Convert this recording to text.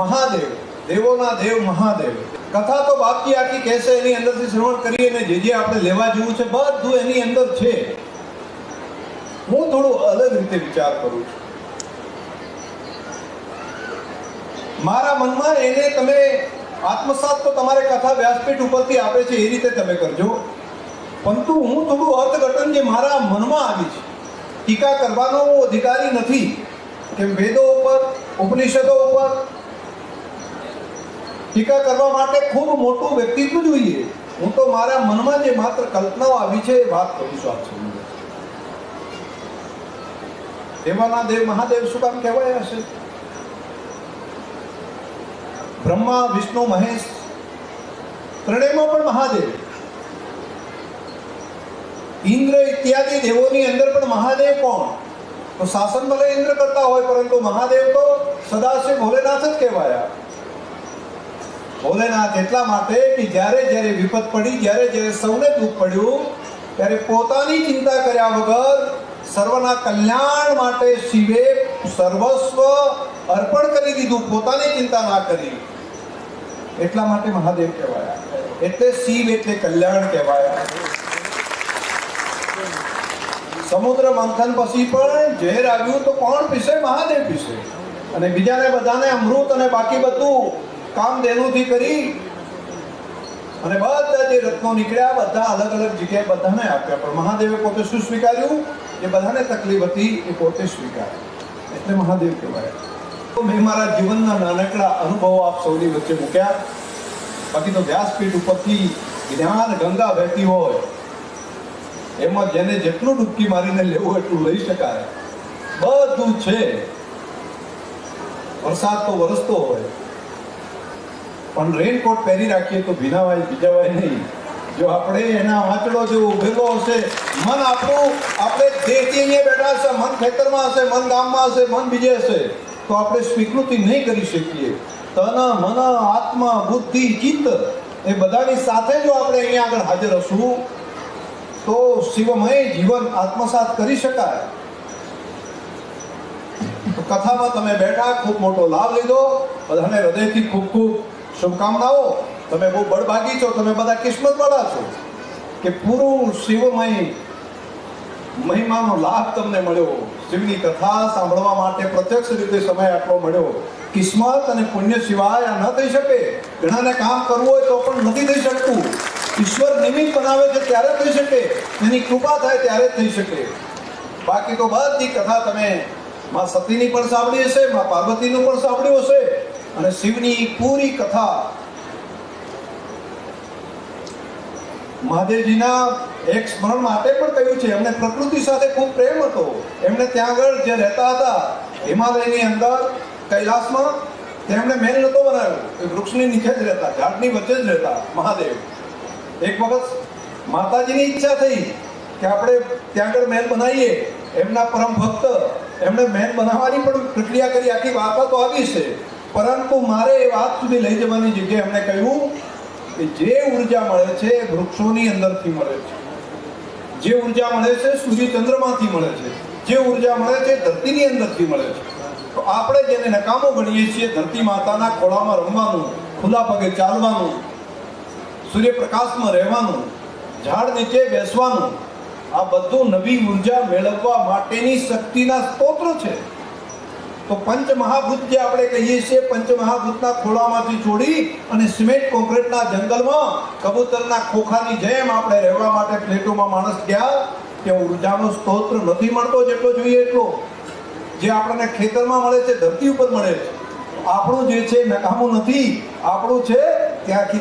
મહાદેવ, દેવોના દેવ મહાદેવ. કથા તો બાપજી આખી કહેશે, એની અંદરથી શ્રવણ કરીએ ને જે જે આપણે લેવા જેવું છે, બધું એની અંદર છે. હું થોડું અલગ રીતે વિચાર કરું છું. મારા મનમાં એને તમે આત્મસાત તો તમારે કથા વ્યાસપીઠ ઉપરથી આપે છે, એ રીતે તમે કરજો. પરંતુ હું થોડું અર્થઘટન જે મારા મનમાં આવી છે, ટીકા કરવાનો હું અધિકારી નથી. કે વેદો ઉપર, ઉપનિષદો ઉપર ટીકા કરવા માટે ખૂબ મોટું વ્યક્તિત્વ જોઈએ હું તો મારા મનમાં જે માત્ર કલ્પનાઓ આવી છે એ વાત કરું છું આપ સૌને દેવાના દેવ મહાદેવ શું કામ કહેવાય હશે બ્રહ્મા વિષ્ણુ મહેશ ત્રણેયમાં પણ મહાદેવ ઇન્દ્ર ઇત્યાદિ દેવોની અંદર પણ મહાદેવ કોણ તો શાસન ભલે ઇન્દ્ર કરતા હોય પરંતુ મહાદેવ તો સદાશિવ ભોલેનાથ જ કહેવાયા ભોલેનાથ એટલા માટે કે જ્યારે જ્યારે વિપત પડી, જ્યારે જ્યારે સૌને દુઃખ પડ્યું, ત્યારે પોતાની ચિંતા કર્યા વગર સર્વના કલ્યાણ માટે શિવે સર્વસ્વ અર્પણ કરી દીધું, પોતાની ચિંતા ના કરી. એટલા માટે મહાદેવ કહેવાયા. એટલે શિવ એટલે કલ્યાણ કહેવાયા. સમુદ્ર મંથન પછી પણ ઝેર આવ્યું તો કોણ પીશે? મહાદેવ પીશે. અને બીજાને બધાને અમૃત અને બાકી બધું કામ દેનુથી કરી અને બધા જે રત્નો નીકળ્યા, બધા અલગ અલગ જગ્યાએ બધાને આપ્યા. પણ મહાદેવે પોતે શું સ્વીકાર્યું? એ બધાને તકલીફ હતી, એ પોતે સ્વીકાર્યું. એટલે મહાદેવ કહેવાય. તો મેં મારા જીવનના નાનકડા અનુભવો આપ સૌની વચ્ચે મૂક્યા. બાકી તો વ્યાસપીઠ ઉપરથી જ્ઞાન ગંગા વહેતી હોય, એમાં જેને જેટલું ડૂબકી મારીને લેવું એટલું લઈ શકાય. બધું છે. વરસાદ તો વરસતો હોય. પણ રેનકોટ પહેરી રાખીએ તો ભીનાવાય ભીજાવાય નહીં. જો આપણે એના વાંચડો જેવો ઉભેલો હશે, મન આપણું, આપણે દેહથી અહીંયા બેઠા હશે, મન ખેતરમાં હશે, મન ગામમાં હશે, મન બીજે હશે, તો આપણે સ્વીકૃતિ નહીં કરી શકીએ. તન, મન, આત્મા, બુદ્ધિ, ચિત્ત, એ બધાની સાથે જો આપણે અહીંયા આગળ હાજર હશું, તો શિવમય જીવન આત્મસાત કરી શકાય. કથામાં તમે બેઠા, ખૂબ મોટો લાભ લીધો, બધાને હૃદયથી ખૂબ ખૂબ શુભકામનાઓ તમે બહુ બળભાગી છો, તમે બધા કિસ્મતવાળા છો. કે પૂરું શિવમય મહિમાનો લાભ તમને મળ્યો. શિવની કથા સાંભળવા માટે પ્રત્યક્ષ રીતે સમય આટલો મળ્યો. કિસ્મત અને પુણ્ય સિવાય આ ન થઈ શકે. ઘણાને કામ કરવું હોય તો પણ નથી થઈ શકતું. ઈશ્વર નિમિત્ત બનાવે છે ત્યારે થઈ શકે. એની કૃપા થાય ત્યારે જ થઈ શકે. બાકી તો બધી કથા તમે માં સતીની પણ સાંભળી હશે, માં પાર્વતીનું પણ સાંભળ્યું હશે. અને શિવની પૂરી કથા મહાદેવજીના એક સ્મરણ માટે પણ કહ્યું છે. એમને પ્રકૃતિ સાથે ખૂબ પ્રેમ હતો. એમને ત્યાં આગળ જે રહેતા હતા, હિમાલયની અંદર, કૈલાસમાં, તેમણે મહેલ નહોતો બનાવ્યો. એ વૃક્ષની નીચે જ રહેતા, ઝાડની વચ્ચે જ રહેતા મહાદેવ. એક વખત માતાજીની ઈચ્છા થઈ કે આપણે ત્યાં આગળ મહેલ બનાવીએ. એમના પરમ ભક્ત, એમણે મહેલ બનાવવાની પણ પ્રક્રિયા કરી. આખી વાર્તા તો આવી છે. પરંતુ મારે એ વાત સુધી લઈ જવાની જગ્યાએ એમણે કહ્યું કે જે ઊર્જા મળે છે એ વૃક્ષોની અંદરથી મળે છે. જે ઊર્જા મળે છે સૂર્ય ચંદ્રમાંથી મળે છે. જે ઊર્જા મળે છે ધરતીની અંદરથી મળે છે. તો આપણે જેને નકામો ગણીએ છીએ, ધરતી માતાના ખોળામાં રમવાનું, ખુલ્લા પગે ચાલવાનું, સૂર્યપ્રકાશમાં રહેવાનું, ઝાડ નીચે બેસવાનું, આ બધું નવી ઊર્જા મેળવવા માટેની શક્તિના સ્ત્રોત છે. તો પંચ જે આપણે કહીએ છીએ પંચ ખોળામાંથી છોડી અને સિમેન્ટ કોન્ક્રીટના જંગલમાં કબૂતરના ખોખાની જેમ આપણે રહેવા માટે ફ્લેટોમાં માણસ ગયા, કે ઉર્જાનો સ્તોત્ર નથી મળતો જેટલો જોઈએ એટલો. જે આપણને ખેતરમાં મળે છે, ધરતી ઉપર મળે છે. આપણું જે છે નકામું નથી. આપણું છે ત્યાંથી